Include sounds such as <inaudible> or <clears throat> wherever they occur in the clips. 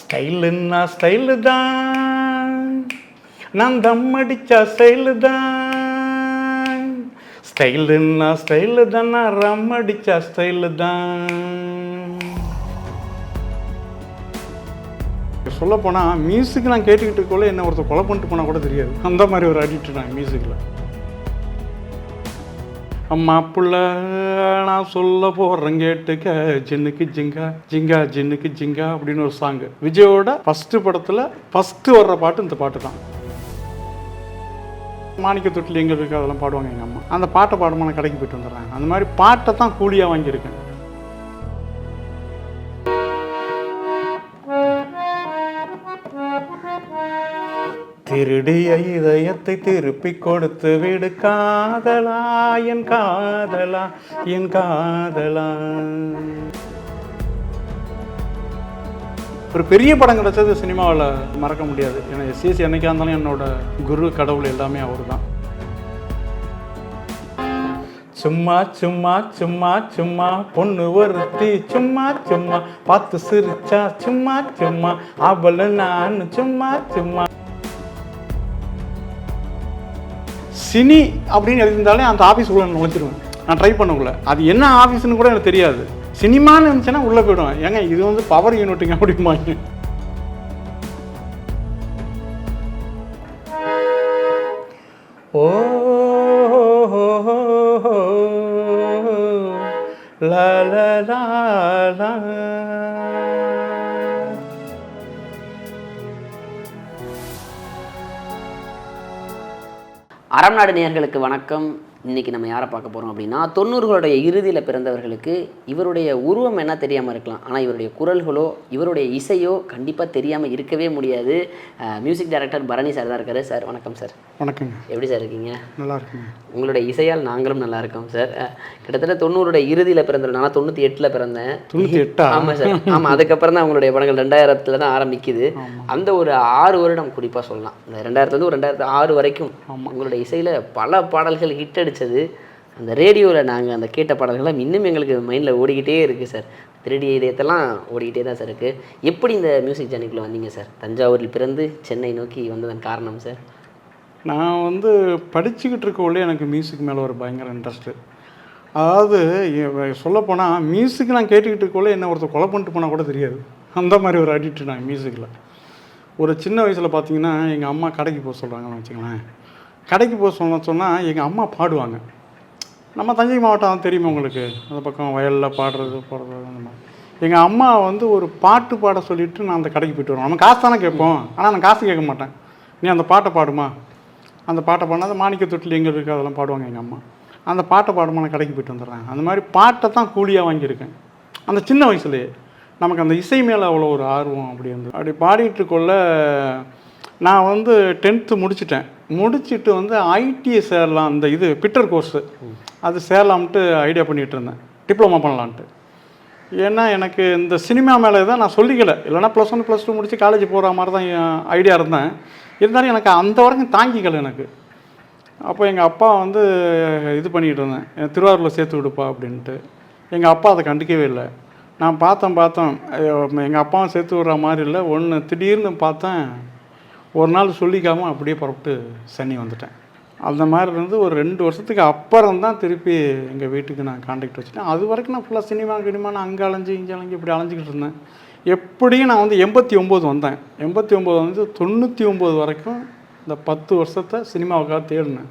ஸ்டைலுன்னா style தான். நான் தம் அடிச்சா ஸ்டைலு தான். ஸ்டைலுன்னா ஸ்டைலு தான் நான் ரம் அடிச்சா ஸ்டைலு தான். சொல்ல போனால் மியூசிக் நான் கேட்டுக்கிட்டு இருக்கோல என்ன ஒருத்தர் கொலை பண்ணிட்டு போனால் கூட தெரியாது. அந்த மாதிரி ஒரு அடிக்ட் நான் மியூசிக்கில் மாப்பிள்ள நான் சொல்ல போகிறேன் கேட்டுக்க. ஜின்னுக்கு ஜிங்கா ஜிங்கா ஜின்னுக்கு ஜிங்கா அப்படின்னு ஒரு சாங்கு விஜயோட ஃபஸ்ட்டு படத்தில் ஃபஸ்ட்டு வர்ற பாட்டு இந்த பாட்டு தான். மாணிக்க தொட்டில் எங்கே இருக்கு அதெல்லாம் பாடுவாங்க எங்கள் அம்மா. அந்த பாட்டை பாடுமா நான் கடைக்கு போயிட்டு வந்துடுறாங்க அந்த மாதிரி பாட்டை தான் கூலியாக வாங்கியிருக்கேன். திருடிய இதயத்தை திருப்பி கொடுத்து விடு. காதலா என் காதலா என் காதலா. ஒரு பெரிய படம் கிடைச்சது சினிமாவில் மறக்க முடியாது. ஏன்னா எஸ்எஸ் என்னைக்கா இருந்தாலும் என்னோட குரு கடவுள் எல்லாமே அவர் தான் சும்மா சும்மா சும்மா சும்மா பொண்ணு ஒருத்தி சும்மா சும்மா பார்த்து சிரிச்சா சும்மா சும்மா அவளு நான் சும்மா சும்மா. சினி அப்படின்னு எழுதியிருந்தாலே அந்த ஆஃபீஸ் உள்ள நுழைச்சிருவேன் நான் ட்ரை பண்ணக்குள்ள. அது என்ன ஆஃபீஸ்னு கூட எனக்கு தெரியாது. சினிமான்னு இருந்துச்சுன்னா உள்ளே போயிடுவேன். ஏங்க இது வந்து பவர் யூனிட்டுங்க அப்படிம்பாங்க. அறம் நாடு நேயர்களுக்கு வணக்கம். இன்னைக்கு நம்ம யாரை பார்க்க போகிறோம் அப்படின்னா தொண்ணூறுகளுடைய இறுதியில் பிறந்தவர்களுக்கு இவருடைய உருவம் என்ன தெரியாமல் இருக்கலாம். ஆனால் இவருடைய குரல்களோ இவருடைய இசையோ கண்டிப்பாக தெரியாமல் இருக்கவே முடியாது. மியூசிக் டைரக்டர் பரணி சார் தான் இருக்காரு. சார் வணக்கம் சார் வணக்கங்க. எப்படி சார் இருக்கீங்க? நல்லா இருக்குங்க. உங்களுடைய இசையால் நாங்களும் நல்லா இருக்கோம் சார் கிட்டத்தட்ட தொண்ணூறுடைய இறுதியில் பிறந்தவர் நான் தொண்ணூற்றி எட்டில் பிறந்தேன். தொண்ணூற்றி எட்டா ஆமாம் சார் ஆமாம் அதுக்கப்புறம் தான் உங்களுடைய படங்கள் ரெண்டாயிரத்துல தான் ஆரம்பிக்குது. அந்த ஒரு ஆறு வருடம் குறிப்பாக சொல்லலாம். இந்த ரெண்டாயிரத்துலேருந்து ஒரு ரெண்டாயிரத்து ஆறு வரைக்கும் உங்களுடைய இசையில் பல பாடல்கள் ஹிட் அடிச்சது அந்த ரேடியோவில் நாங்கள் அந்த கேட்ட பாடல்கள்லாம் இன்னும் எங்களுக்கு மைண்டில் ஓடிக்கிட்டே இருக்குது சார். திருடி இதயத்தெல்லாம் ஓடிக்கிட்டே தான் சார் இருக்குது எப்படி இந்த மியூசிக் ஜர்னிக்குள்ளே வந்தீங்க சார்? தஞ்சாவூரில் பிறந்து சென்னை நோக்கி வந்ததன் காரணம் சார்? நான் வந்து படிச்சுக்கிட்டு இருக்கக்குள்ளே எனக்கு மியூசிக் மேலே ஒரு பயங்கர இன்ட்ரெஸ்ட்டு. அதாவது சொல்லப்போனால் மியூசிக் நான் கேட்டுக்கிட்டு இருக்கக்குள்ளே என்ன ஒருத்தர் கொலை பண்ணிட்டு போனால் கூட தெரியாது. அந்த மாதிரி ஒரு அடிக்ட் நான் மியூசிக்கில் ஒரு சின்ன வயசில் பார்த்தீங்கன்னா எங்கள் அம்மா கடைக்கு போக சொல்கிறாங்கன்னு வச்சுங்களேன் கடைக்கு போக சொன்ன சொன்னால் எங்கள் அம்மா பாடுவாங்க. நம்ம தஞ்சை மாவட்டம் தெரியுமா உங்களுக்கு? அந்த பக்கம் வயலில் பாடுறது போடுறது அந்த மாதிரி. எங்கள் அம்மா வந்து ஒரு பாட்டு பாட சொல்லிட்டு நான் அந்த கடைக்கு போயிட்டு வருவேன். நம்ம காசு தானே கேட்போம். ஆனால் நான் காசு கேட்க மாட்டேன். நீ அந்த பாட்டை பாடுமா? அந்த பாட்டை பாடினா அந்த மாணிக்க தொட்டில் எங்கே இருக்குது அதெல்லாம் பாடுவாங்க எங்கள் அம்மா. அந்த பாட்டை பாடுமா? நான் கடைக்கு போயிட்டு வந்துடுறேன். அந்த மாதிரி பாட்டை தான் கூலியாக வாங்கியிருக்கேன். அந்த சின்ன வயசுலேயே. நமக்கு அந்த இசை மேலே அவ்வளோ ஒரு ஆர்வம் அப்படி வந்து அப்படி பாடிட்டு கொள்ள நான் வந்து டென்த்து முடிச்சிட்டேன். முடிச்சுட்டு வந்து ஐடிஐ சேரலாம் அந்த இது பிட்டர் கோர்ஸு அது சேரலாம்ட்டு ஐடியா பண்ணிகிட்டு இருந்தேன். டிப்ளமா பண்ணலான்ட்டு. ஏன்னா எனக்கு இந்த சினிமா மேலே தான் நான் சொல்லிக்கல. இல்லைன்னா ப்ளஸ் ஒன் ப்ளஸ் டூ முடித்து காலேஜ் போகிற மாதிரி தான் ஐடியா இருந்தேன். இருந்தாலும் எனக்கு அந்த வரைக்கும் தாங்கிக்கல எனக்கு. அப்போ எங்கள் அப்பா வந்து இது பண்ணிகிட்டு இருந்தேன். என் திருவாரூரில் சேர்த்து விடுப்பா அப்படின்ட்டு. எங்கள் அப்பா அதை கண்டுக்கவே இல்லை. நான் பார்த்தேன் பார்த்தேன். எங்கள் அப்பாவும் சேர்த்து விடுற மாதிரி இல்லை. ஒன்று திடீர்னு பார்த்தேன். ஒரு நாள் சொல்லிக்காமல் அப்படியே புறப்பட்டு சனி வந்துட்டேன். அந்த மாதிரி இருந்து ஒரு ரெண்டு வருஷத்துக்கு அப்புறம் தான் திருப்பி எங்கள் வீட்டுக்கு நான் காண்டாக்ட் வச்சுட்டேன். அது வரைக்கும் நான் ஃபுல்லாக சினிமா கினிமா நான் அங்கே அலைஞ்சு இங்கே அலைஞ்சு இப்படி அலைஞ்சிக்கிட்டு இருந்தேன். எப்படியும் நான் வந்து எண்பத்தி ஒம்பது வந்தேன். எண்பத்தி ஒம்பது வந்து தொண்ணூற்றி ஒம்பது வரைக்கும் இந்த பத்து வருஷத்தை சினிமாவுக்காக தேடினேன்.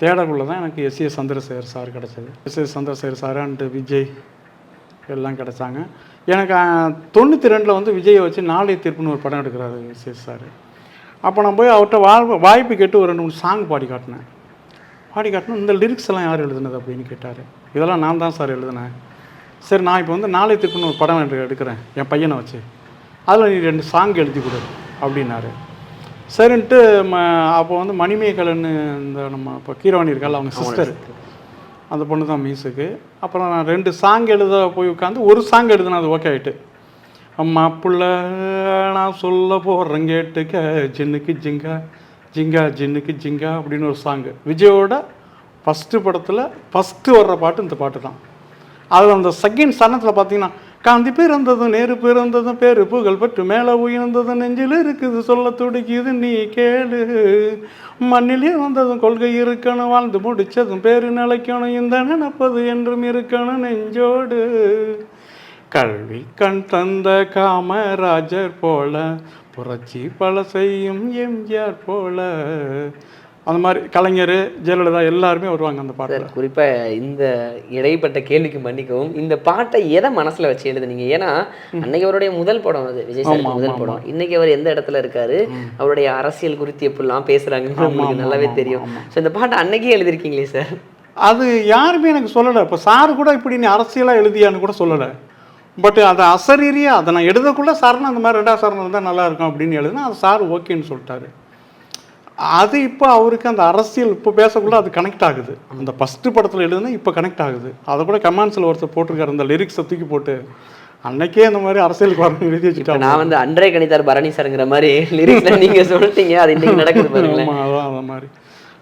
தேடக்குள்ளே தான் எனக்கு எஸ் ஏ சந்திரசேகர் சார் கிடச்சது. S A Chandrasekhar sir and Vijay எல்லாம் கிடச்சாங்க. எனக்கு தொண்ணூற்றி ரெண்டில் வந்து விஜயை வச்சு நாளைய தீர்ப்புன்னு ஒரு படம் எடுக்கிறாரு எஸ் ஏ சார். அப்போ நான் போய் அவர்கிட்ட வா வாய்ப்பு கேட்டு ஒரு ரெண்டு மூணு சாங் பாடி காட்டினேன். பாடி காட்டினா இந்த லிரிக்ஸ் எல்லாம் யார் எழுதுனது அப்படின்னு கேட்டார். இதெல்லாம் நான் தான் சார் எழுதினேன். சரி நான் இப்போ வந்து நாளை திருப்பின்னு ஒரு படம் எடுக்க- எடுக்கிறேன் என் பையனை வச்சு. அதில் நீ ரெண்டு சாங் எழுதி கொடு அப்படின்னாரு. சரின்ட்டு ம அப்போ வந்து மணிமேகலன்னு இந்த நம்ம இப்போ கீரவாணி இருக்கால அவங்க சிஸ்டர் அந்த பொண்ணு தான் மியூஸுக்கு அப்புறம் நான் ரெண்டு சாங் எழுத போய் உட்காந்து ஒரு சாங் எழுதுனா அது ஓகே ஆகிட்டு அம்மா புள்ள நான் சொல்ல போகிறேன் கேட்டுக்க. ஜின்னுக்கு ஜிங்கா ஜிங்கா ஜின்னுக்கு ஜிங்கா அப்படின்னு ஒரு சாங்கு விஜயோட ஃபஸ்ட்டு படத்தில் ஃபஸ்ட்டு வர்ற பாட்டு இந்த பாட்டு தான். அதில் அந்த செகண்ட் சரணத்தில் பார்த்தீங்கன்னா காந்தி பிறந்ததும் நேரு பிறந்ததும் பேரு புகழ் பெற்று மேலே உயர்ந்ததும் நெஞ்சில் இருக்குது சொல்ல துடிக்குது நீ கேளு. மண்ணிலே வந்ததும் கொள்கை இருக்கணும் வாழ்ந்து முடிச்சதும் பேரு நிலைக்கணும் இந்த நினைப்பது என்றும் இருக்கணும் நெஞ்சோடு. கல்வி கண் தந்த காமராஜர் போல புரட்சி பல செய்யும் எம்ஜிஆர் போல. அந்த மாதிரி கலைஞர் ஜெயலலிதா எல்லாருமே வருவாங்க அந்த பாட்டில். குறிப்பாக இந்த இடைப்பட்ட கேள்விக்கு மன்னிக்கவும் இந்த பாட்டை எதை மனசுல வச்சு எழுதுனீங்க? ஏன்னா அன்னைக்கு அவருடைய முதல் படம் அது விஜய் சார் முதல் படம். இன்னைக்கு அவர் எந்த இடத்துல இருக்காரு? அவருடைய அரசியல் குறித்து எப்படிலாம் பேசுறாங்கன்னு உங்களுக்கு நல்லாவே தெரியும். ஸோ இந்த பாட்டை அன்னைக்கே எழுதிருக்கீங்களே சார்? அது யாருமே எனக்கு சொல்லலை. இப்போ சார் கூட இப்படி நீ அரசியலாக எழுதியான்னு கூட சொல்லலை. பட் அதை அசரீரியாக அதை நான் எழுதக்குள்ள சார்னு அந்த மாதிரி ரெண்டா சார் இருந்தால் நல்லா இருக்கும் அப்படின்னு எழுதுனா அது சார் ஓகேன்னு சொல்லிட்டாரு. அது இப்போ அவருக்கு அந்த அரசியல் இப்போ பேசக்குள்ள அது கனெக்ட் ஆகுது. அந்த ஃபஸ்ட்டு படத்தில் எழுதுனா இப்போ கனெக்ட் ஆகுது. அதை கூட கமெண்ட்ஸில் ஒருத்தர் போட்டிருக்காரு அந்த லிரிக்ஸை தூக்கி போட்டு. அன்னைக்கே இந்த மாதிரி அரசியலுக்கு வரணும் எழுதி இப்போ வச்சுட்டாங்க. நான் வந்து அன்றே கணித்தார் பரணி சார்ங்கிற மாதிரி <laughs> லிரிக்ஸ்ல நீங்க சொல்லிட்டீங்க அது இன்னைக்கு <laughs> நடக்குது பாருங்களேன். அதான் அந்த மாதிரி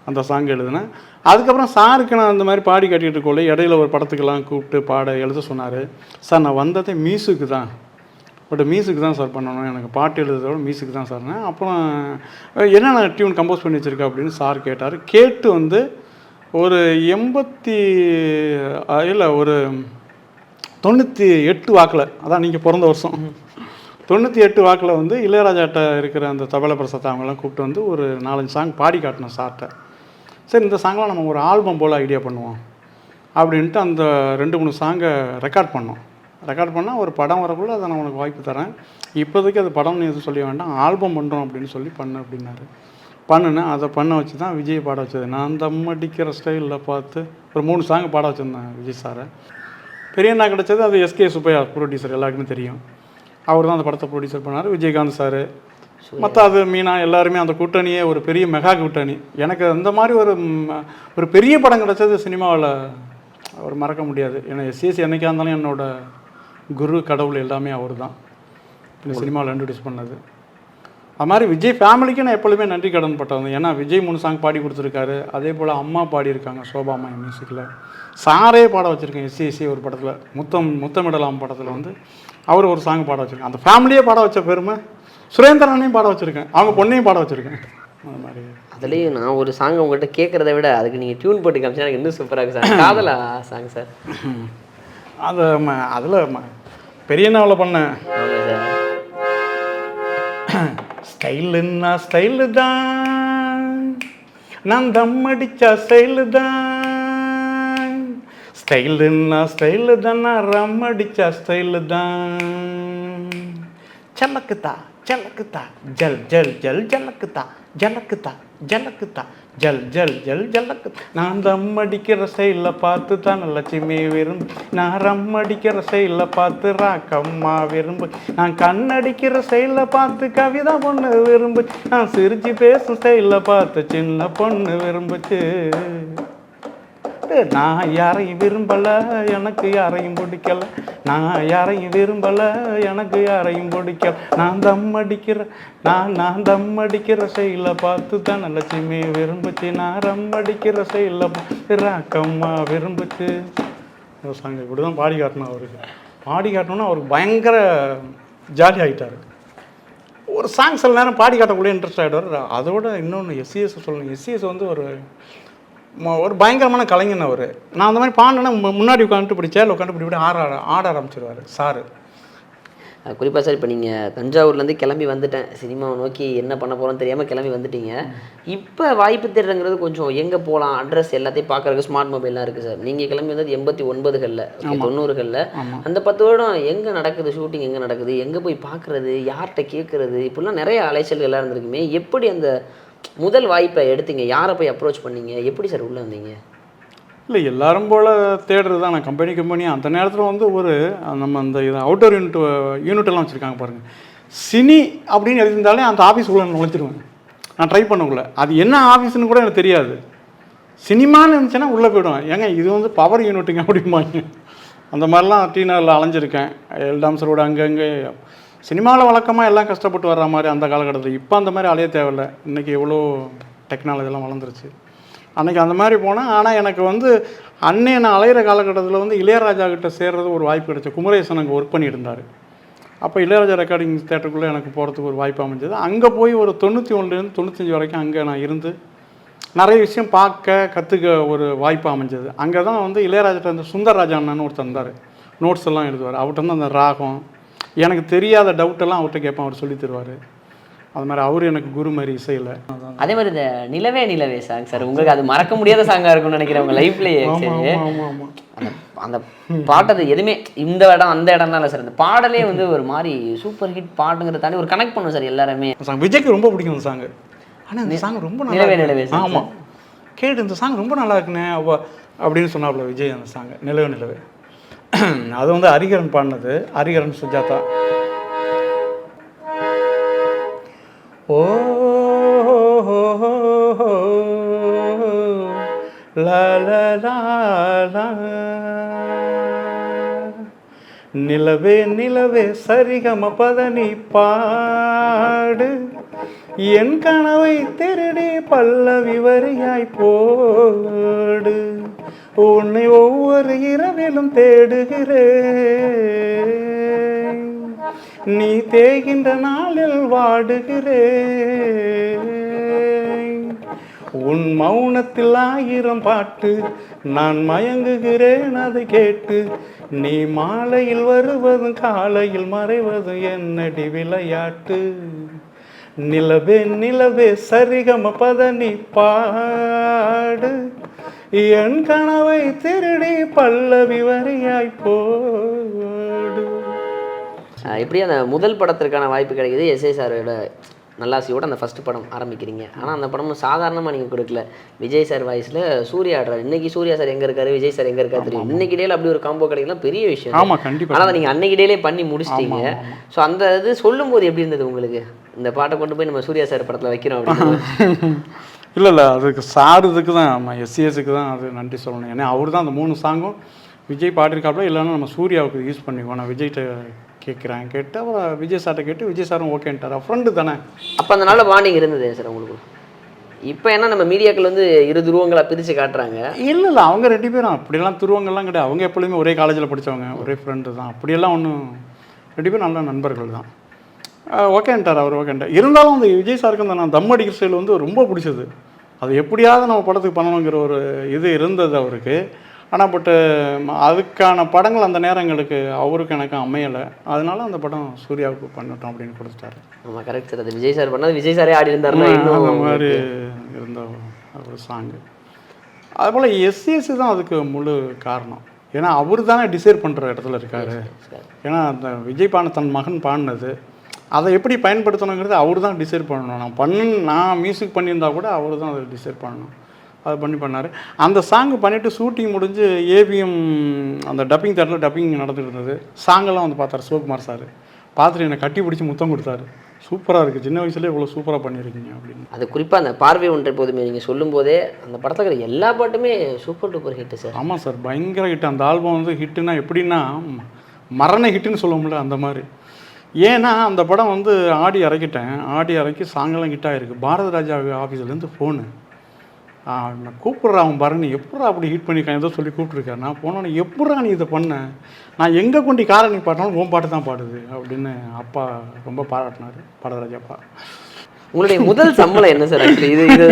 அந்த சாங் எழுதினேன். அதுக்கப்புறம் சாருக்கு நான் அந்த மாதிரி பாடி கட்டிகிட்டு இருக்கோம்ல இடையில ஒரு படத்துக்கெல்லாம் கூப்பிட்டு பாட எழுத சொன்னார். சார் நான் வந்ததே மியூசிக்கு தான். பட் மியூசிக் தான் சார் பண்ணணும். எனக்கு பாட்டு எழுதுறதோட மியூசிக் தான் சார்னு அப்புறம் என்னென்ன டியூன் கம்போஸ் பண்ணி வச்சுருக்கா அப்படின்னு சார் கேட்டார். கேட்டு வந்து ஒரு எண்பத்தி இல்லை ஒரு தொண்ணூற்றி எட்டு வாக்கில் அதான் நீங்கள் பிறந்த வருஷம். தொண்ணூற்றி எட்டு வாக்கில் வந்து இளையராஜாட்ட இருக்கிற அந்த தபல பிரசாத் அவங்கெல்லாம் கூப்பிட்டு வந்து ஒரு நாலஞ்சு சாங் பாடி காட்டினோம் சார்கிட்ட சரி இந்த சாங்கெலாம் நம்ம ஒரு ஆல்பம் போல் ஐடியா பண்ணுவோம். அப்படின்ட்டு அந்த ரெண்டு மூணு சாங்கை ரெக்கார்ட் பண்ணோம். ரெக்கார்ட் பண்ணால் ஒரு படம் வரக்குள்ளே அதை நான் உனக்கு வாய்ப்பு தரேன். இப்போதைக்கு அது படம்னு எதுவும் சொல்ல வேண்டாம். ஆல்பம் பண்ணுறோம் அப்படின்னு சொல்லி பண்ணு அப்படின்னாரு. பண்ணுனேன் அதை பண்ண வச்சு தான் விஜய் பாட வச்சது. நான் தம் அடிக்கிற ஸ்டைலில் பார்த்து ஒரு மூணு சாங் பாட வச்சுருந்தேன் விஜய் சாரை பெரியண்ணா கிடச்சது அது எஸ்கே சுப்பையா ப்ரொடியூசர் எல்லாருக்குமே தெரியும். அவர் தான் அந்த படத்தை ப்ரொடியூசர் பண்ணார். விஜயகாந்த் சார் மற்ற அது மீனா எல்லாருமே அந்த கூட்டணியே ஒரு பெரிய மெகா கூட்டணி. எனக்கு அந்த மாதிரி ஒரு ஒரு பெரிய படம் கிடச்சது சினிமாவில் அவர் மறக்க முடியாது. ஏன்னா எஸ்சிஎஸ் என்றைக்காக இருந்தாலும் என்னோட குரு கடவுள் எல்லாமே அவர் தான் இந்த சினிமாவில் இன்ட்ரடியூஸ் பண்ணது. அது மாதிரி விஜய் ஃபேமிலிக்கு நான் எப்பொழுதுமே நன்றி கடன் பட்டேன் ஏன்னா விஜய் மூணு சாங் பாடி கொடுத்துருக்காரு. அதே போல் அம்மா பாடியிருக்காங்க அம்மா மியூசிக்கில் சாரே பாட வச்சுருக்கேன் எஸ்சிஎஸ்சி ஒரு படத்தில். முத்தம் முத்தமிடலாம் படத்தில் வந்து. அவர் ஒரு சாங் பாட வச்சுருக்கேன் அந்த ஃபேமிலியே பாட வச்ச பெருமை சுரேந்திரனையும் பாட வச்சுருக்கேன். அவங்க பொண்ணையும் பாட வச்சுருக்கேன். மாதிரி. அதுலேயும் நான் ஒரு சாங் உங்கள்கிட்ட கேட்குறத விட அதுக்கு நீங்கள் டியூன் போட்டு காமிச்சா எனக்கு இன்னும் சூப்பராக இருக்கு சார். காதலா சாங் சார்? அது அதில் பெரியண்ணாவில் பண்ணேன் ஆமாம் சார். ஸ்டைலுன்னா ஸ்டைலு தான். நான் தம் அடிச்சா ஸ்டைலு தான். ஸ்டைலுன்னா ஸ்டைலு தான் நான் ரம் அடிச்சா ஸ்டைலு தான். சலக்குதா ஜலக்குத்தா ஜல் ஜல் ஜல் ஜலக்குத்தா ஜலக்குத்தா ஜலக்குத்தா ஜல் ஜல் ஜல் ஜலக்கு நான் தம் அடிக்கிற செயலில் பார்த்து தான் லட்சுமி விரும்பு. நான் ரம் அடிக்கிற செயலில் பார்த்து ராக்கம்மா விரும்பு. நான் கண்ணடிக்கிற செயலில் பார்த்து கவிதா பொண்ணு விரும்பு. நான் சிரிச்சு பேசும் செயலில் பார்த்து சின்ன பொண்ணு விரும்புச்சு. நான் யாரையும் விரும்பல எனக்கு யாரையும் பிடிக்கல. நான் யாரையும் விரும்பல எனக்கு யாரையும் பிடிக்கல. நான் தம் அடிக்கிற நான் நான் தம் அடிக்கிற செயல பார்த்து தான் லட்சுமி விரும்புச்சு. நான் ரம் அடிக்கிற செயல பார்த்து ராக்கம்மா விரும்புச்சு. இந்த சாங் இப்படி தான் பாடி காட்டணும் அவருக்கு. பாடி காட்டணும்னா அவருக்கு பயங்கர ஜாலி ஆகிட்டார் ஒரு சாங் சில நேரம் பாடி காட்டக்கூடிய இன்ட்ரெஸ்ட் ஆகிடுவார் அதோட இன்னொன்று எஸ்சிஎஸ் சொல்லணும் எஸ்சிஎஸ் வந்து ஒரு ஒரு பயங்கரமான கலைஞன் அவர். நான் அந்த மாதிரி பாடினா முன்னாடி உட்காந்துட்டு இப்படி சேரில் உட்காந்து இப்படி ஆட ஆட- ஆரம்பிச்சிருவார் சாரு. குறிப்பாக சார் இப்போ நீங்கள் தஞ்சாவூர்லேருந்து கிளம்பி வந்துட்டேன். சினிமாவை நோக்கி என்ன பண்ண போகிறோன்னு தெரியாமல் கிளம்பி வந்துட்டீங்க. இப்போ வாய்ப்பு தேடுறங்கிறது கொஞ்சம் எங்கே போகலாம் அட்ரஸ் எல்லாத்தையும் பார்க்குறதுக்கு ஸ்மார்ட் மொபைல்லாம் இருக்குது சார். நீங்கள் கிளம்பி வந்தது எண்பத்தி ஒன்பதுகளில் தொண்ணூறுகளில். அந்த பத்து வருடம் எங்கே நடக்குது? ஷூட்டிங் எங்கே நடக்குது? எங்கே போய் பார்க்குறது யார்கிட்ட கேட்குறது இப்படிலாம் நிறைய அலைச்சல்கள் எல்லாம் இருந்திருக்குமே. எப்படி அந்த முதல் வாய்ப்பை எடுத்தீங்க. யாரை போய் அப்ரோச் பண்ணீங்க? எப்படி சார் உள்ளே வந்தீங்க? இல்லை எல்லாரும் போல் தேடுறது தான் நான் கம்பெனி கம்பெனி அந்த நேரத்தில் வந்து ஒரு நம்ம அந்த இது அவுட்டர் யூனிட் யூனிட்டெல்லாம் வச்சுருக்காங்க பாருங்கள் சினி அப்படின்னு எழுதியிருந்தாலே அந்த ஆஃபீஸ் உள்ள நுழைச்சிருவேன் நான் ட்ரை பண்ணக்குள்ள. அது என்ன ஆஃபீஸ்னு கூட எனக்கு தெரியாது. சினிமான்னு இருந்துச்சுன்னா உள்ளே போயிடுவேன். ஏங்க இது வந்து பவர் யூனிட்டுங்க அப்படிம்பாங்க. அந்த மாதிரிலாம் டீனரில் அலைஞ்சிருக்கேன். எல்டாம்சரோட அங்கங்கே. சினிமாவில் வழக்கமாக எல்லாம் கஷ்டப்பட்டு வர்ற மாதிரி அந்த காலகட்டத்தில். இப்போ அந்த மாதிரி அலைய தேவையில்ல. இன்றைக்கி எவ்வளோ டெக்னாலஜிலாம் வளர்ந்துருச்சு. அன்றைக்கி அந்த மாதிரி போனேன் ஆனால் எனக்கு வந்து அன்னைய நான் அலையிற காலகட்டத்தில் வந்து இளையராஜா கிட்ட சேர்றது ஒரு வாய்ப்பு கிடைச்சது குமரேசன் அங்கே ஒர்க் பண்ணிட்டு இருந்தார் அப்போ இளையராஜா ரெக்கார்டிங் தேட்டருக்குள்ளே எனக்கு போகிறதுக்கு ஒரு வாய்ப்பு அமைஞ்சது. அங்கே போய் ஒரு தொண்ணூற்றி ஒன்றுலேருந்து தொண்ணூத்தஞ்சு வரைக்கும் அங்கே நான் இருந்து நிறைய விஷயம் பார்க்க கற்றுக்க ஒரு வாய்ப்பு அமைஞ்சது. அங்கே தான் வந்து இளையராஜா சுந்தர் சுந்தரராஜா அண்ணன் ஒருத்தர் இருந்தார் நோட்ஸ் எல்லாம் எழுதுவார். அவர்கிட்ட வந்து அந்த ராகம் எனக்கு தெரியாத டவுட்டெல்லாம் அவர்கிட்ட கேட்பேன் அவர் சொல்லி தருவார். அது மாதிரி அவர் எனக்கு குரு மாதிரி இசையில். அதே மாதிரி இந்த நிலவே நிலவே சாங் சார் உங்களுக்கு அது மறக்க முடியாத சாங்கா இருக்கும்னு நினைக்கிறேன் உங்க லைஃப்லயே அந்த பாட்டது எதுவுமே இந்த இடம் அந்த இடம் தான் சார் இந்த பாடலே வந்து ஒரு மாதிரி சூப்பர் ஹிட் பாட்டுங்கிறத தாண்டி ஒரு கனெக்ட் பண்ணும் சார் எல்லாருமே. சாங் விஜய்க்கு ரொம்ப பிடிக்கும் அந்த சாங் ஆனால் இந்த சாங் ரொம்ப நிலவே. நிலவே. ஆமாம் கேட்டு இந்த சாங் ரொம்ப நல்லா இருக்குண்ணே அவ அப்படின்னு சொன்னாப்புல விஜய் அந்த சாங் நிலவே நிலவே. <clears throat> அது வந்து ஹரிகரன் பாடினது ஹரிகரன் சுஜாதா. ஓ நிலவே நிலவே சரிகம பதனி பாடு. என் கனவை திருடி பல்லவி வரியாய் போடு. உன்னை ஒவ்வொரு இரவிலும் தேடுகிறேன். நீ தேகின்ற நாளில் வாடுகிறேன். உன் மௌனத்தில் ஆயிரம் பாட்டு நான் மயங்குகிறேன் அதை கேட்டு நீ மாலையில் வருவதும் காலையில் மறைவதும் என்னடி விளையாட்டு? நிலவே நிலவே சரிகம பதனி பாடு. என் கனவை திருடி பல்லவி வரியாய் போடு. அஹ் எப்படி அந்த முதல் படத்திற்கான வாய்ப்பு கிடைக்குது? எஸ்ஐ சாரோட நல்லாசியோட அந்த ஃபர்ஸ்ட் படம் ஆரம்பிக்கிறீங்க. ஆனால் அந்த படம் சாதாரணமாக நீங்கள் கொடுக்கல. விஜய் சார் வாய்ஸில் சூர்யா ஆடுறாரு. இன்னைக்கு சூர்யா சார் எங்கே இருக்காரு? விஜய் சார் எங்கே இருக்காரு தெரியும். இன்னைக்கு இடையில அப்படி ஒரு காம்போ கிடைக்கலாம் பெரிய விஷயம். ஆமா கண்டிப்பா. ஆனால் நீங்கள் அன்னைக்கு இடையிலே பண்ணி முடிச்சிட்டீங்க. ஸோ அந்த இது சொல்லும்போது எப்படி இருந்தது உங்களுக்கு? இந்த பாட்டை கொண்டு போய் நம்ம சூர்யா சார் படத்தில் வைக்கிறோம் அப்படின்னு <laughs> இல்லை இல்லை அதுக்கு சாருதுக்கு தான் நம்ம எஸ்சிஎஸ்க்கு தான் அது நன்றி சொல்லணும். ஏன்னா அவர் தான் அந்த மூணு சாங்கும் விஜய் பாடிருக்காப்புல இல்லைன்னா நம்ம சூர்யாவுக்கு யூஸ் பண்ணிக்குவோம். நான் விஜய்கிட்ட கேட்குறேன் கேட்டு அப்புறம் விஜய் சார்ட்ட கேட்டு விஜய் சாரும் ஓகேன்ட்டார் ஃப்ரெண்டு தானே. அப்போ அந்த நாள் பாண்டிங் இருந்தது சார் உங்களுக்கு? இப்போ என்ன நம்ம மீடியாக்கள் வந்து இரு துருவங்களா பிரித்து காட்டுறாங்க? இல்லை இல்லை அவங்க ரெண்டு பேரும். அப்படியெல்லாம் துருவங்கள்லாம் கிடையாது. அவங்க எப்பொழுதுமே ஒரே காலேஜில் படித்தவங்க ஒரே ஃப்ரெண்டு தான். அப்படியெல்லாம் ஒன்றும் ரெண்டு பேரும் நல்ல நண்பர்கள் தான். ஓகேன்ட்டார் அவர் ஓகேன்ட்டார் இருந்தாலும் அந்த விஜய் சாருக்கு அந்த நான் தம் அடிக்கிற ஸ்டைல் வந்து ரொம்ப பிடிச்சது. அது எப்படியாவது நம்ம படத்துக்கு பண்ணணுங்கிற ஒரு இது இருந்தது அவருக்கு. ஆனால் பட்டு அதுக்கான படங்கள் அந்த நேரங்களுக்கு அவருக்கு எனக்கு அமையலை. அதனால அந்த படம் சூர்யாவுக்கு பண்ணிட்டோம் அப்படின்னு கொடுத்துட்டாரு. ஆமாம் கரெக்ட் சார் அது விஜய் சார் பண்ணாது. விஜய் சாரே ஆடி இருந்தாருன்னா அந்த மாதிரி இருந்த ஒரு சாங்கு அதுபோல் எஸ்சிஎஸ்சி தான் அதுக்கு முழு காரணம். ஏன்னா அவர் தானே டிசைட் பண்ணுற இடத்துல இருக்காரு. ஏன்னா அந்த விஜய் பான தன் மகன் பாடினது அதை எப்படி பயன்படுத்தணுங்கிறது அவர் தான் டிசைட் பண்ணணும். நான் பண்ண நான் மியூசிக் பண்ணியிருந்தா கூட அவர் தான் அதை டிசைட் பண்ணணும். அது பண்ணி பண்ணார். அந்த சாங் பண்ணிவிட்டு ஷூட்டிங் முடிஞ்சு ஏபிஎம் அந்த டப்பிங் தேட்டரில் டப்பிங் நடந்துட்டு இருந்தது. சாங்கெல்லாம் வந்து பார்த்தாரு சிவகுமார் சார் பார்த்துட்டு என்னை கட்டி பிடிச்சி முத்தம் கொடுத்தாரு. சூப்பராக இருக்குது சின்ன வயசுலேயே இவ்வளோ சூப்பராக பண்ணியிருக்கீங்க அப்படின்னு. அது குறிப்பாக அந்த பார்வை ஒன்றை போதுமே நீங்கள் சொல்லும்போதே அந்த படத்தில் இருக்கிற எல்லா பாட்டுமே சூப்பர் டூப்பர் ஹிட் சார் ஆமாம் சார் பயங்கர ஹிட் அந்த ஆல்பம் வந்து ஹிட்டுனா எப்படின்னா மரண ஹிட்டுன்னு சொல்லுவோம்ல அந்த மாதிரி. ஏன்னா அந்த படம் வந்து ஆடி இறக்கிட்டேன். ஆடி இறக்கி சாங்கெல்லாம் ஹிட் ஆகிருக்கு பாரத ராஜா ஆஃபீஸ்லேருந்து ஃபோனு நான் கூப்பிட்றா அவன் பரணி எப்படா அப்படி ஹீட் பண்ணியிருக்கான்? ஏதோ சொல்லி கூப்பிட்ருக்காரு நான் போனோன்னே எப்படா நீ இதை பண்ண? நான் எங்கே கொண்டு காரை நீ பாடினாலும் உன் பாட்டு தான் பாடுது. அப்படின்னு அப்பா ரொம்ப பாராட்டினார். பாரதராஜா அப்பா. உங்களுடைய முதல் சம்பளம் என்ன சார்? ஆக்சுவலி இது இது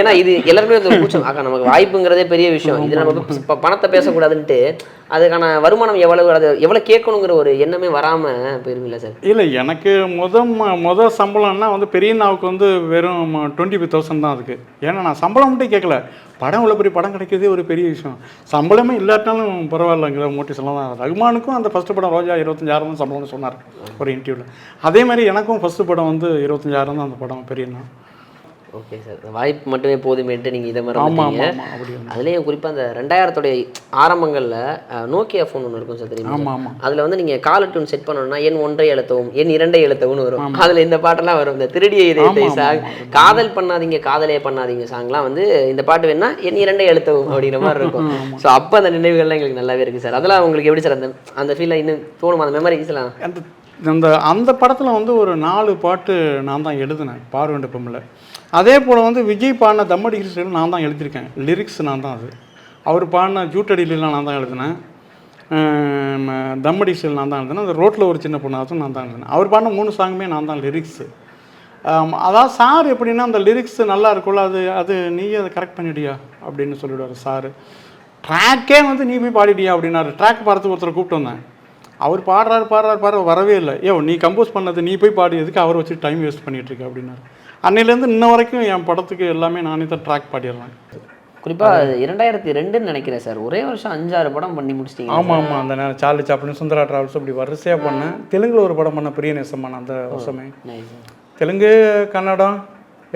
ஏன்னா இது எல்லாருமே கூச்சம். ஆக்கா நமக்கு வாய்ப்புங்கிறதே பெரிய விஷயம். இது நம்ம பணத்தை பேசக்கூடாதுன்ட்டு அதுக்கான வருமானம் எவ்வளவு அது எவ்வளோ கேட்கணுங்கிற ஒரு எண்ணமே வராமல் போயிருமில்ல சார்? இல்லை எனக்கு முத முத சம்பளம்னா வந்து பெரியண்ணாவுக்கு வந்து வெறும் டுவெண்ட்டி ஃபைவ் தௌசண்ட் தான் அதுக்கு. ஏன்னா நான் சம்பளம் மட்டும் கேட்கல. படம் இவ்வளோ பெரிய படம் கிடைக்கிறதே ஒரு பெரிய விஷயம். சம்பளமே இல்லாட்டாலும் பரவாயில்லைங்கிற மோட்டிவேஷன்லாம் தான். ரகுமானுக்கும் அந்த ஃபஸ்ட்டு படம் ரோஜா இருபத்தஞ்சாயிரம் தான் சம்பளம்னு சொன்னார் ஒரு இன்டர்வியூவில் அதே மாதிரி எனக்கும் ஃபஸ்ட்டு படம் வந்து இருபத்தஞ்சாயிரம் தான் அந்த படம் பெரியண்ணா. ஓகே சார் வாய்ப்பு மட்டுமே போதுமேன்ட்டு நீங்கள் இதை மாதிரி அப்படி அதுலேயும் குறிப்பாக அந்த ரெண்டாயிரத்துடைய ஆரம்பங்களில் நோக்கியா ஃபோன் ஒன்று இருக்கும் சார் தெரியுமா அதில் வந்து நீங்கள் காலர் டியூன் செட் பண்ணணும்னா என் ஒன்றை எழுத்தவும் என் இரண்டை எழுத்தவும் வரும். அதில் இந்த பாட்டெல்லாம் வரும் இந்த திருடிய இதயத்தை சாங் காதல் பண்ணாதீங்க காதலே பண்ணாதீங்க சாங்லாம் வந்து இந்த பாட்டு வேணா என் இரண்டை எழுத்தவும் அப்படிங்கிற மாதிரி <laughs> இருக்கும். ஸோ அப்போ அந்த நினைவுகள்லாம் எங்களுக்கு நல்லாவே இருக்குது சார் அதெல்லாம் உங்களுக்கு எப்படி சார் அந்த அந்த ஃபீலில் இன்னும் தோணுமா? அந்த மெமரிஸ்லாம் அந்த அந்த அந்த படத்தில் வந்து ஒரு நாலு பாட்டு நான் தான் எழுதினேன் பார்வண்ட பொம்மில் அதே போல் வந்து விஜய் பாடின தம்மடி கிருஷ்ணன் நான் தான் எழுதியிருக்கேன். லிரிக்ஸ் நான் தான் அது. அவர் பாடின ஜூட்டடிலாம் நான் தான் எழுதினேன். தம்மடி ஸ்டைல் நான் தான் எழுதினேன். அந்த ரோட்டில் ஒரு சின்ன பொண்ணு அதுவும் நான் தான் எழுதினேன். அவர் பாடின மூணு சாங்குமே நான் தான் லிரிக்ஸு அதாவது சார் எப்படின்னா அந்த லிரிக்ஸ் நல்லா இருக்கும்ல அது அது நீயே அதை கரெக்ட் பண்ணிடியா அப்படின்னு சொல்லிவிடுவார் சார். ட்ராக்கே வந்து நீ போய் பாடிட்டியா? அப்படின்னாரு. ட்ராக் பாடுறதுக்கு ஒருத்தரை கூப்பிட்டு வந்தேன். அவர் பாடுறாரு பாடுறாரு பாடுற வரவே இல்லை. ஏ நீ கம்போஸ் பண்ணது நீ போய் பாடியதுக்கு அவர் வச்சு டைம் வேஸ்ட் பண்ணிட்டு அப்படின்னாரு. அன்னையிலேருந்து இன்ன வரைக்கும் என் படத்துக்கு எல்லாமே நானே தான் ட்ராக் பாடிடுறேன் குறிப்பாக இரண்டாயிரத்தி ரெண்டுன்னு நினைக்கிறேன் சார். ஒரே வருஷம் அஞ்சாறு படம் பண்ணி முடிச்சிட்டீங்க ஆமாம் ஆமாம் அந்த நேரம் சார்லி சாப்பிட்டு சுந்தரா டிராவல்ஸ் அப்படி வரிசையாக பண்ணேன். தெலுங்குல ஒரு படம் பண்ண பிரிய நேசமான அந்த வருஷமே. தெலுங்கு கன்னடம்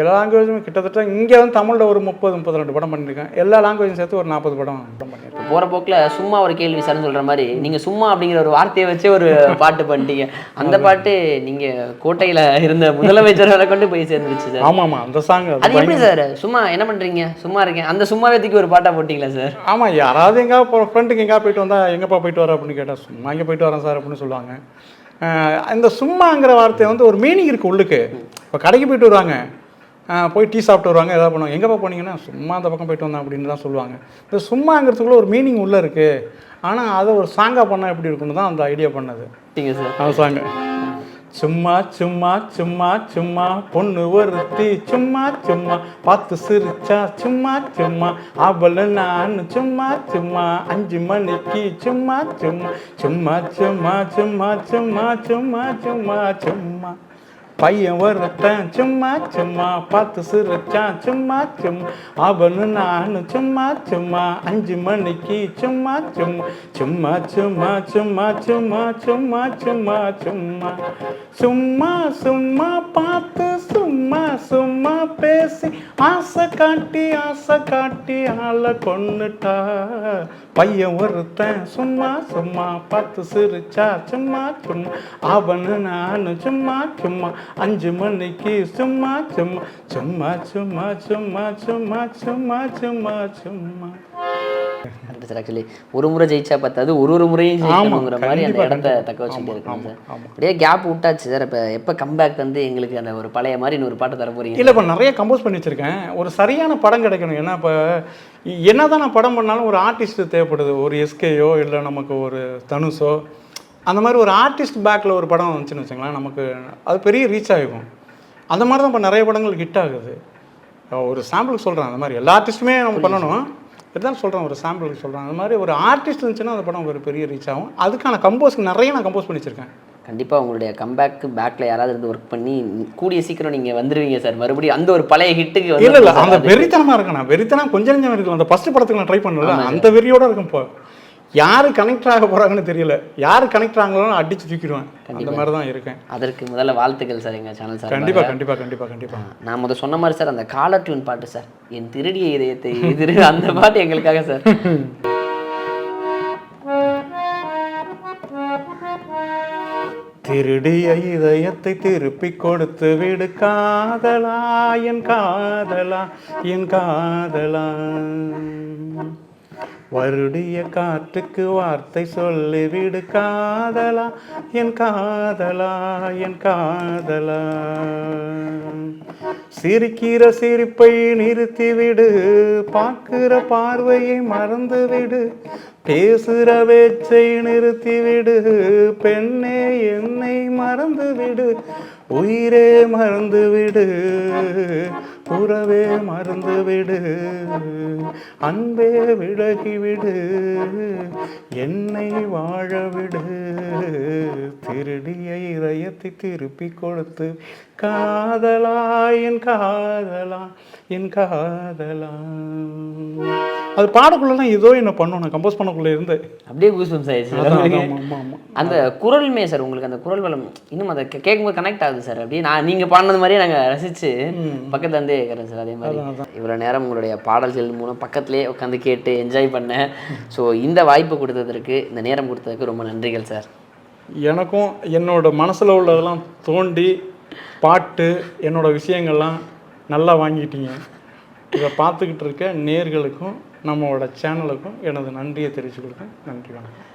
எல்லா லாங்குவேஜுமே கிட்டத்தட்ட இங்கே வந்து தமிழில் ஒரு முப்பது முப்பத்தி ரெண்டு படம் பண்ணியிருக்கேன் எல்லா லாங்குவேஜும் சேர்த்து ஒரு நாற்பது படம் படம் பண்ணியிருக்கேன் போகிற போக்கில் சும்மா ஒரு கேள்வி சார்னு சொல்கிற மாதிரி நீங்கள் சும்மா அப்படிங்கிற ஒரு வார்த்தையை வச்சு ஒரு பாட்டு பண்ணிட்டீங்க. அந்த பாட்டு நீங்கள் கோட்டையில் இருந்த முதலமைச்சர் வரை கொண்டு போய் சேர்ந்துருச்சு சார் ஆமாம் ஆமாம் அந்த சாங் அது எப்படி சார் சும்மா என்ன பண்ணுறீங்க சும்மா இருக்கேன். அந்த சும்மாவே தூக்கி ஒரு பாட்டா போட்டிங்களா சார் ஆமாம் யாராவது இப்போ ஃப்ரெண்டுக்கு எங்கேயா போயிட்டு வந்தால் எங்கேப்பா போயிட்டு வர அப்படின்னு கேட்டால் சும்மா இங்கே போயிட்டு வரேன் சார் அப்படின்னு சொல்லுவாங்க. இந்த சும்மாங்கிற வார்த்தை வந்து ஒரு மீனிங் இருக்குது உள்ளுக்கு. இப்போ கடைக்கு போயிட்டு வருவாங்க. போய் டீ சாப்பிட்டு வருவாங்க எதாவது பண்ணுவாங்க எங்கேப்பா போனீங்கன்னா சும்மா அந்த பக்கம் போயிட்டு வந்தேன் அப்படின்னு தான் சொல்லுவாங்க இந்த சும்மாங்கிறதுக்குள்ள ஒரு மீனிங் உள்ளே இருக்குது ஆனால் அதை ஒரு சாங்காக பண்ணால் எப்படி இருக்குன்னு தான் அந்த ஐடியா பண்ணது அந்த சாங்கு சும்மா சும்மா சும்மா சும்மா பொண்ணு ஒருத்தி சும்மா சும்மா பார்த்து சிரிச்சா சும்மா சும்மா அவள நான் சும்மா சும்மா அஞ்சு மணிக்கு சும்மா சும்மா சும்மா சும்மா சும்மா சும்மா சும்மா சும்மா சும்மா பையன் ஒருத்தன் சும்மா சும்மா பார்த்து சிரிச்சான் சும்மா சும்மா அவனு நானும் சும்மா சும்மா அஞ்சு மணிக்கு சும்மா சும்மா சும்மா சும்மா சும்மா சும்மா சும்மா சும்மா சும்மா. சும்மா சும்மா பார்த்து சும்மா சும்மா பேசி ஆசை காட்டி ஆசை காட்டி ஆளை கொண்டுட்டா பையன் ஒருத்தன் சும்மா சும்மா பார்த்து சிரிச்சா சும்மா சும்மா. அவனு நானு சும்மா சும்மா. அஞ்சு மணிக்கு சும்மா சும்மா. சும்மா சும்மா சும்மா சும்மா சும்மா சும்மா சும்மா. சார் ஆக்சுவலி ஒரு முறை ஜெயிச்சா பார்த்தாது ஒரு ஒரு முறையும் ஜெயிக்கணுங்கிற மாதிரி அந்த இடத்த. தக்க வச்சுட்டு சார். ஆமா. அப்படியே கேப் விட்டாச்சு சார். இப்போ எப்போ கம்பேக் வந்து எங்களுக்கு அந்த ஒரு பழைய மாதிரி இன்னொரு பாட்டு தர போறீங்க? இல்லை இப்போ நிறைய கம்போஸ் பண்ணி வச்சுருக்கேன். ஒரு சரியான படம் கிடைக்கணும். ஏன்னா இப்போ என்ன தான் நான் படம் பண்ணாலும் ஒரு ஆர்டிஸ்ட் தேவைப்படுது. ஒரு எஸ்கேயோ இல்லை நமக்கு ஒரு தனுஷோ. அந்த மாதிரி ஒரு ஆர்டிஸ்ட் பேக்கில் ஒரு படம் வந்துச்சுன்னு வச்சுங்களேன் நமக்கு அது பெரிய ரீச் ஆகிக்கும் அந்த மாதிரி தான் இப்போ நிறைய படங்கள் ஹிட் ஆகுது. ஒரு சாம்பிளுக்கு சொல்கிறேன் அந்த மாதிரி எல்லா ஆர்டிஸ்ட்டுமே நம்ம பண்ணணும். இதுதான் சொல்கிறேன் ஒரு சாம்பிளுக்கு சொல்கிறேன் அந்த மாதிரி ஒரு ஆர்டிஸ்ட் இருந்துச்சுன்னா அந்த படம் ஒரு பெரிய ரீச் ஆகும். அதுக்கான கம்போஸ்க்கு நிறைய நான் கம்போஸ் பண்ணி வச்சுருக்கேன் கண்டிப்பாக உங்களுடைய கம்பேக்கு பேக்கில் யாராவது இருந்து ஒர்க் பண்ணி கூடிய சீக்கிரம் நீங்கள் வந்துருவீங்க சார் மறுபடியும் அந்த ஒரு பழைய ஹிட்டுக்கு இல்ல இல்ல அந்த வெறித்தனமா இருக்கேன் நான் வெறித்தனம் கொஞ்சம் கொஞ்சம் இருக்கலாம் அந்த ஃபர்ஸ்ட் படத்துக்கு நான் ட்ரை பண்ணல. அந்த வெறியோட இருக்கும் இப்போ. யாரு கனெக்ட் ஆக போறாங்கன்னு தெரியல. யாரு கனெக்ட் ஆகங்களோ அடிச்சு தூக்கிடுவேன். அந்த மாதிரி தான் இருக்கேன். அதற்கு முதல்ல வாழ்த்துக்கள் சார் எங்கள் சேனல் சார் கண்டிப்பா கண்டிப்பா கண்டிப்பா கண்டிப்பா. நான் முத சொன்ன மாதிரி சார் அந்த காலர் டியூன் பாட்டு சார் என் திருடிய இதயத்தை எதிரு அந்த பாட்டு எங்களுக்காக சார் திருடிய இதயத்தை திருப்பி கொடுத்து விடு காதலா என் காதலா என் காதலா. வருடிய காற்றுக்கு வார்த்தை சொல்லி விடு காதலா என் காதலா என் காதலா. சிரிக்கிற சிரிப்பை நிறுத்திவிடு பார்க்கிற பார்வையை மறந்து விடு. பேசுகிற பேச்சை நிறுத்திவிடு பெண்ணே என்னை மறந்து விடு. உயிரே மறந்து விடு உறவே மறந்து விடு அன்பே விலகிவிடு என்னை வாழ விடு திருடிய இதயத்தை திருப்பி கொடுத்து காதலா என் காதலா என் காதலா. அது பாடக்குள்ளலாம் ஏதோ என்ன பண்ணும் நான் கம்போஸ் பண்ணக்குள்ள இருந்து. அப்படியே கூஸ்பம்ஸ் ஆயிடுச்சு. அந்த குரலுமே சார் உங்களுக்கு அந்த குரல் வளம் இன்னும் அதை கேட்கும்போது கனெக்ட் ஆகுது சார். அப்படியே நான் நீங்கள் பாடினது மாதிரியே நாங்கள் ரசித்து பக்கத்துல இருந்தே கேட்குறேன் சார் அதே மாதிரி. இவ்வளோ நேரம் உங்களுடைய பாடல்கள் மூலம் பக்கத்துலேயே உட்காந்து கேட்டு என்ஜாய் பண்ணேன் ஸோ இந்த வாய்ப்பு கொடுத்ததற்கு இந்த நேரம் கொடுத்ததுக்கு ரொம்ப நன்றிகள் சார். எனக்கும் என்னோட மனசில் உள்ளதெல்லாம் தோண்டி பாட்டு என்னோட விஷயங்கள்லாம் நல்லா வாங்கிட்டீங்க. இதை பார்த்துக்கிட்டு இருக்க நேர்களுக்கும் நம்மளோட சேனலுக்கும் எனது நன்றியை தெரிவிச்சுக்கிறேன் நன்றி வணக்கம்.